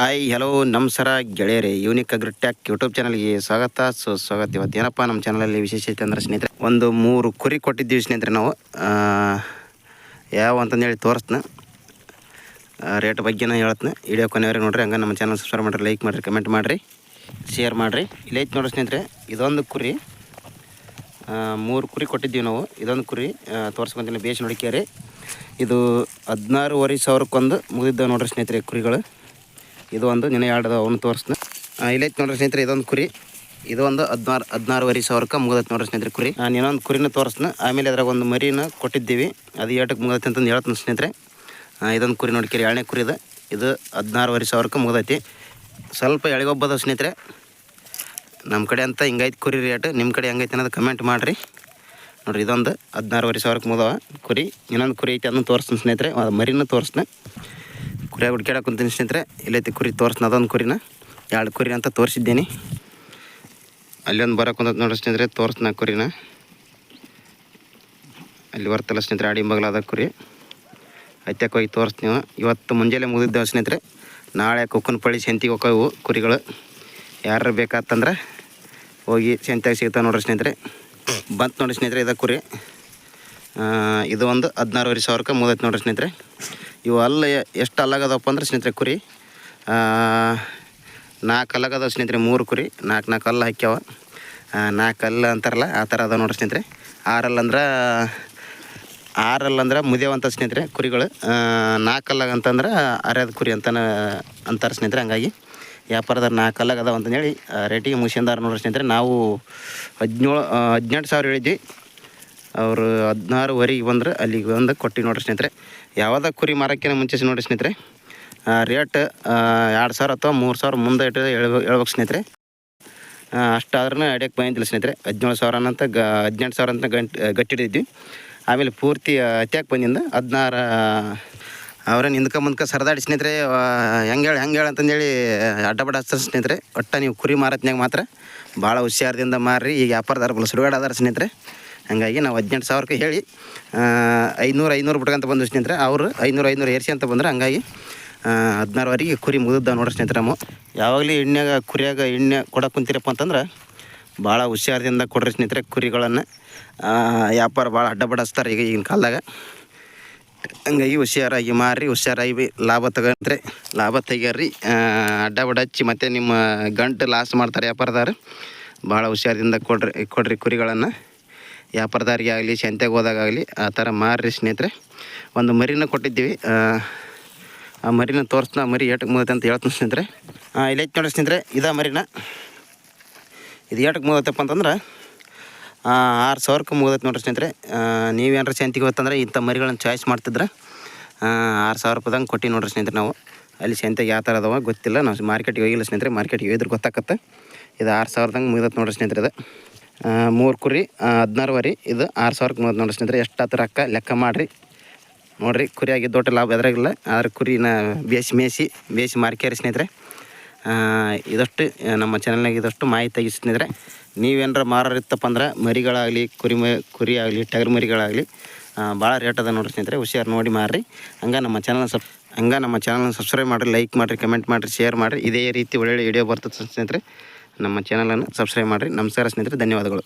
Hi hello ನಮಸ್ಕಾರ ಗೆಳೆಯರೇ. Unique ಅಗ್ರಿಟ್ಯಾಕ್ YouTube ಚಾನಲ್ಗೆ ಸ್ವಾಗತ. ಸೊ ಸ್ವಾಗತ. ಇವತ್ತು ಏನಪ್ಪ ನಮ್ಮ ಚಾನಲಲ್ಲಿ ವಿಶೇಷತೆ ಅಂದ್ರೆ ಸ್ನೇಹಿತರೆ, ಒಂದು ಮೂರು ಕುರಿ ಕೊಟ್ಟಿದ್ದೀವಿ ಸ್ನೇಹಿತರೆ ನಾವು. ಯಾವ ಅಂತಂದೇಳಿ ತೋರಿಸ್ತನ. ರೇಟ್ ಬಗ್ಗೆನ ಹೇಳ್ತೀನಿ. ವಿಡಿಯೋ ಕೊನೆಯವ್ರಿಗೆ ನೋಡ್ರಿ. ಹಂಗೆ ನಮ್ಮ ಚಾನಲ್ ಸಬ್ಸ್ಕ್ರೈಬ್ ಮಾಡಿರಿ ಲೈಕ್ ಮಾಡಿರಿ ಕಮೆಂಟ್ ಮಾಡಿರಿ ಶೇರ್ ಮಾಡಿರಿ. ಇಲ್ಲಿ ಐತೆ ನೋಡ್ರಿ ಸ್ನೇಹಿತರೆ, ಇದೊಂದು ಕುರಿ. ಮೂರು ಕುರಿ ಕೊಟ್ಟಿದ್ದೀವಿ ನಾವು. ಇದೊಂದು ಕುರಿ ತೋರಿಸ್ಕೊಂತೀನಿ ಬೇಸ್ ರೀ ಇದು ಹದಿನಾರೂವರೆ ಸಾವಿರಕ್ಕೊಂದು ಮುಗಿದಿದ್ದಾವೆ ನೋಡ್ರಿ ಸ್ನೇಹಿತರೆ ಕುರಿಗಳು. ಇದು ಒಂದು, ನಿನ್ನೆ ಎರಡು ಅವನು ತೋರಿಸ್ತೀನಿ. ಇಲ್ಲೈತೆ ನೋಡ್ರಿ ಸ್ನೇಹಿತರೆ, ಇದೊಂದು ಕುರಿ. ಇದು ಒಂದು ಹದಿನಾರು, ಹದಿನಾರುವರೆ ಸಾವಿರಕ್ಕೆ ಮುಗಿದೈತೆ ನೋಡ್ರಿ ಸ್ನೇಹಿತರೆ ಕುರಿ. ನಾನು ಇನ್ನೊಂದು ಕುರಿನ ತೋರಿಸ್ತೀನಿ. ಆಮೇಲೆ ಅದ್ರಾಗ ಒಂದು ಮರಿನ ಕೊಟ್ಟಿದ್ದೀವಿ. ಅದು ಏಟಕ್ಕೆ ಮುಗಿದೈತೆ ಅಂತಂದು ಹೇಳ್ತೀನಿ ಸ್ನೇಹಿತರೆ. ಇದೊಂದು ಕುರಿ ನೋಡ್ಕೇರಿ ಎರಡನೇ ಕುರಿ ಇದು. ಇದು ಹದಿನಾರುವರೆ ಸಾವಿರಕ್ಕೆ ಮುಗಿದೈತಿ. ಸ್ವಲ್ಪ ಎಳಿಗೊಬ್ಬದ ಸ್ನೇಹಿತರೆ. ನಮ್ಮ ಕಡೆ ಅಂತ ಹಿಂಗೈತೆ ಕುರಿ ರೇಟ್. ನಿಮ್ಮ ಕಡೆ ಹೆಂಗೈತೆ ಅನ್ನೋದು ಕಮೆಂಟ್ ಮಾಡಿರಿ. ನೋಡಿರಿ, ಇದೊಂದು ಹದಿನಾರುವರೆ ಸಾವಿರಕ್ಕೆ ಮುಗಿದವ ಕುರಿ. ಇನ್ನೊಂದು ಕುರಿ ಐತೆ ಅದನ್ನು ತೋರಿಸ್ತೀನಿ ಸ್ನೇಹಿತರೆ. ಅದು ಮರಿನೂ ತೋರಿಸ್ತೀನಿ. ಕುರಿಯಾಗ ಹುಡ್ಕ್ಯಾಡಕ್ಕೆ ಕುಂತೀನಿ ಸ್ನೇಹಿತರೆ. ಇಲ್ಲೈತಿ ಕುರಿ ತೋರಿಸ್ನ, ಅದೊಂದು ಕುರಿನ. ಎರಡು ಕುರಿ ಅಂತ ತೋರಿಸಿದ್ದೀನಿ. ಅಲ್ಲೊಂದು ಬರೋಕೆ ಕುಂತ ನೋಡಿ ಸ್ನೇಹಿತರೆ, ತೋರಿಸ್ನ ಕುರಿನ. ಅಲ್ಲಿ ಬರ್ತಲ್ಲ ಸ್ನೇಹಿತರೆ, ಆಡಿ ಕುರಿ. ಹತ್ಯಕ್ಕೆ ಹೋಗಿ ತೋರಿಸ್ತೀವಿ ಇವತ್ತು ಮುಂಜಾನೆ ಮುಗಿದಿದ್ದೇವೆ ಸ್ನೇಹಿತರೆ. ನಾಳೆ ಕುಕ್ಕನ ಪಳಿ ಸೆಂತಿಗೆ ಹೋಗವು ಕುರಿಗಳು. ಯಾರು ಬೇಕಾತಂದ್ರೆ ಹೋಗಿ ಸೆಂತಿಯಾಗಿ ಸಿಗ್ತಾವೆ ನೋಡ್ರಿ ಸ್ನೇಹಿತರೆ. ಬಂತು ನೋಡಿ ಸ್ನೇಹಿತರೆ, ಇದು ಕುರಿ. ಇದು ಒಂದು ಹದಿನಾರುವರೆ ಸಾವಿರಕ್ಕೆ ಮುಗಿದೈತೆ ನೋಡ್ರಿ ಸ್ನೇಹಿತರೆ. ಇವು ಅಲ್ಲ ಎಷ್ಟು ಅಲ್ಲಾಗದಪ್ಪ ಅಂದ್ರೆ ಸ್ನೇಹಿತರೆ ಕುರಿ. ನಾಲ್ಕು ಅಲ್ಲಾಗದ ಸ್ನೇಹಿತರೆ ಮೂರು ಕುರಿ ನಾಲ್ಕು ನಾಲ್ಕು ಅಲ್ಲ ಹಾಕ್ಯಾವ. ನಾಲ್ಕು ಅಲ್ಲ ಅಂತಾರಲ್ಲ, ಆ ಥರ ಅದ ನೋಡ್ರಿ ಸ್ನೇಹಿತರೆ. ಆರಲ್ಲ ಅಂದ್ರೆ ಆರಲ್ಲ ಅಂದ್ರೆ ಮುದಿಯವಂತ ಸ್ನೇಹಿತರೆ ಕುರಿಗಳು. ನಾಲ್ಕು ನಾಲ್ಕಲ್ಲಾಗ ಅಂತಂದ್ರೆ ಅರ್ಯದ ಕುರಿ ಅಂತನ ಅಂತಾರೆ ಸ್ನೇಹಿತರೆ ಹಂಗಾಗಿ. ವ್ಯಾಪಾರದಾರ ನಾಲ್ಕಲ್ಲಾಗ ಅದಾವ ಅಂತಂದೇಳಿ ರೇಟಿಗೆ ಮುಗಿಸಿದಾರ ನೋಡ್ರಿ ಸ್ನೇಹಿತರೆ. ನಾವು ಹದಿನೇಳು ಹದಿನೆಂಟು ಸಾವಿರ ಹೇಳಿದ್ವಿ. ಅವರು ಹದಿನಾರುವರೆಗೆ ಬಂದ್ರೆ ಅಲ್ಲಿಗೆ ಬಂದು ಕೊಟ್ಟು ನೋಡಿರಿ ಸ್ನೇಹಿತರೆ. ಯಾವುದೇ ಕುರಿ ಮಾರೋಕ್ಕಿಂತ ಮುಂಚೆ ನೋಡ್ರಿ ಸ್ನೇಹಿತರೆ. ರೇಟ್ ಎರಡು ಸಾವಿರ ಅಥವಾ ಮೂರು ಸಾವಿರ ಮುಂದೆ ಇಟ್ಟು ಹೇಳ್ಬೇಕು ಹೇಳ್ಬೇಕು ಸ್ನೇಹಿತರೆ. ಅಷ್ಟಾದ್ರೂ ಅಡಿಯಕ್ಕೆ ಬಂದಿಲ್ಲ ಸ್ನೇಹಿತರೆ. ಹದಿನೇಳು ಸಾವಿರ ಅಂತ ಗ, ಹದಿನೆಂಟು ಸಾವಿರ ಅಂತ ಗಂಟ್ ಗಟ್ಟಿಡಿದ್ವಿ ಆಮೇಲೆ ಪೂರ್ತಿ ಅತ್ಯಾಕೆ ಬಂದಿಂದ ಹದಿನಾರು ಅವರ ಹಿಂದ್ಕ ಮುಂದ್ಕ ಸರದಾಡಿ ಸ್ನೇಹಿತರೆ ಹೆಂಗೆ ಹೇಳಿ ಹೆಂಗೆ ಹೇಳಿ ಅಂತಂದೇಳಿ ಅಡ್ಡಬಡ ಹಚ್ಚ ಸ್ನೇಹಿತರೆ. ಒಟ್ಟು ನೀವು ಕುರಿ ಮಾರತ್ನಾಗ ಮಾತ್ರ ಭಾಳ ಹುಷಾರದಿಂದ ಮಾರ್ರಿ. ಈಗ ವ್ಯಾಪಾರದಾರ ಸುಡುಗಾಡ ಸುಡುಗಾಡದಾರ ಸ್ನೇಹಿತರೆ. ಹಂಗಾಗಿ ನಾವು ಹದಿನೆಂಟು ಸಾವಿರಕ್ಕೆ ಹೇಳಿ ಐನೂರು ಐನೂರು ಬಿಟ್ಕಂತ ಬಂದು ಸ್ನೇಹಿತರೆ. ಅವರು ಐನೂರು ಐನೂರು ಏರಿಸಿ ಅಂತ ಬಂದ್ರೆ. ಹಂಗಾಗಿ ಹದಿನಾರುವರೆಗೆ ಕುರಿ ಮುಗಿದ್ದ ನೋಡ್ರಿ ಸ್ನೇಹಿತರೆ ನಾವು ಯಾವಾಗಲೂ ಎಣ್ಣೆಗೆ ಕುರಿಯಾಗ ಎಣ್ಣೆ ಕೊಡೋಕೆ ಕುಂತಿರಪ್ಪ ಅಂತಂದ್ರೆ ಭಾಳ ಹುಷಾರದಿಂದ ಕೊಡ್ರಿ ಸ್ನೇಹಿತರೆ ಕುರಿಗಳನ್ನು. ವ್ಯಾಪಾರ ಭಾಳ ಅಡ್ಡ ಬಡಿಸ್ತಾರೆ ಈಗ ಈಗಿನ ಕಾಲದಾಗ. ಹಂಗಾಗಿ ಹುಷಾರಾಗಿ ಮಾರಿ, ಹುಷಾರಾಗಿ ಲಾಭ ತಗೊಂಡ್ರೆ ಲಾಭ ತೆಗ್ಯಾರ್ರಿ ಅಡ್ಡ ಬಡ ಹಚ್ಚಿ ಮತ್ತು ನಿಮ್ಮ ಗಂಟು ಲಾಸ್ ಮಾಡ್ತಾರೆ ವ್ಯಾಪಾರದಾರ ಭಾಳ ಹುಷಾರದಿಂದ ಕೊಡ್ರಿ ಕೊಡ್ರಿ ಕುರಿಗಳನ್ನು. ವ್ಯಾಪಾರದಾರಿಗೆ ಆಗಲಿ ಸಂತೆಗೆ ಹೋದಾಗಲಿ ಆ ಥರ ಮಾರ್ರಿ ಸ್ನೇಹಿತರೆ. ಒಂದು ಮರಿನ ಕೊಟ್ಟಿದ್ದೀವಿ. ಆ, ಮರಿನ ತೋರಿಸ್ನ ಮರಿ ಏಟಕ್ಕೆ ಮುಗುತ್ತೆ ಅಂತ ಹೇಳ್ತೀನಿ ಸ್ನೇಹಿತರೆ. ಇಲ್ಲಿ ಐತೆ ನೋಡಿ ಸ್ನೇಹಿತರೆ ಇದ ಮರಿನ. ಇದು ಏಟಕ್ಕೆ ಮುಗತ್ತಪ್ಪ ಅಂತಂದ್ರೆ ಆರು ಸಾವಿರಕ್ಕೆ ಮುಗಿದೈತೆ ನೋಡ್ರಿ ಸ್ನೇಹಿತರೆ. ನೀವೇನಾರ ಶಾಂತಿಗೆ ಹೋಯ್ತಂದ್ರೆ ಇಂಥ ಮರಿಗಳನ್ನು ಚಾಯ್ಸ್ ಮಾಡ್ತಿದ್ರೆ ಆರು ಸಾವಿರ ರೂಪಾಯ್ದಂಗೆ ಕೊಟ್ಟು ನೋಡ್ರಿ ಸ್ನೇಹಿತರೆ ನಾವು. ಅಲ್ಲಿ ಸಂತೆಗೆ ಯಾವ ಥರ ಅದಾವ ಗೊತ್ತಿಲ್ಲ. ನಾವು ಮಾರ್ಕೆಟಿಗೆ ಹೋಗಿಲ್ಲ ಸ್ನೇಹಿತರೆ. ಮಾರ್ಕೆಟಿಗೆ ಹೋಗಿದ್ರೆ ಗೊತ್ತಾಗತ್ತೆ ಇದು ಆರು ಸಾವಿರದಂಗೆ ಮುಗಿದತ್ತೆ ನೋಡ್ರಿ ಸ್ನೇಹಿತರೆ ಇದು. ಮೂರು ಕುರಿ ಹದಿನಾರುವರೆ ಇದು ಆರು ಸಾವಿರಕ್ಕೆ ಮೂವತ್ತು ನೋಡ್ರಿ ಸ್ನೇಹಿತರೆ ಎಷ್ಟು ರೊಕ್ಕ ಲೆಕ್ಕ ಮಾಡಿರಿ. ನೋಡಿರಿ ಕುರಿಯಾಗಿ ದೊಡ್ಡ ಲಾಭ ಎದ್ರಾಗಿಲ್ಲ, ಆದ್ರೆ ಕುರಿನ ಬೇಸಿ ಮೇಸಿ ಬೇಸಿ ಮಾರ್ಕ್ಯಾರಿ ಸ್ನೇಹಿತರೆ. ಇದಷ್ಟು ನಮ್ಮ ಚಾನಲ್ನಾಗ ಇದಷ್ಟು ಮಾಹಿತಿ ಆಗಿ ಸ್ನೇಹಿತರೆ. ನೀವೇನಾರ ಮಾರೋರು ಇತ್ತಪ್ಪ ಅಂದ್ರೆ ಮರಿಗಳಾಗಲಿ, ಕುರಿ ಮ, ಕುರಿ ಆಗಲಿ, ಟಗರು ಮರಿಗಳಾಗಲಿ ಭಾಳ ರೇಟ್ ಅದ ನೋಡಿರಿ ಸ್ನೇಹಿತರೆ, ಹುಷಾರು ನೋಡಿ ಮಾರ್ರಿ. ಹಂಗೆ ನಮ್ಮ ಚಾನಲ್ನ ಸಬ್, ಹಂಗೆ ನಮ್ಮ ಚಾನಲ್ನ ಸಬ್ಸ್ಕ್ರೈಬ್ ಮಾಡಿರಿ ಲೈಕ್ ಮಾಡಿರಿ ಕಮೆಂಟ್ ಮಾಡಿರಿ ಶೇರ್ ಮಾಡಿರಿ. ಇದೇ ರೀತಿ ಒಳ್ಳೊಳ್ಳೆ ವಿಡಿಯೋ ಬರ್ತದೆ ಸ್ನೇಹಿತರೆ. ನಮ್ಮ ಚಾನಲನ್ನು ಸಬ್ಸ್ಕ್ರೈಬ್ ಮಾಡಿರಿ. ನಮಸ್ಕಾರ ಸ್ನೇಹಿತರೆ ಧನ್ಯವಾದಗಳು.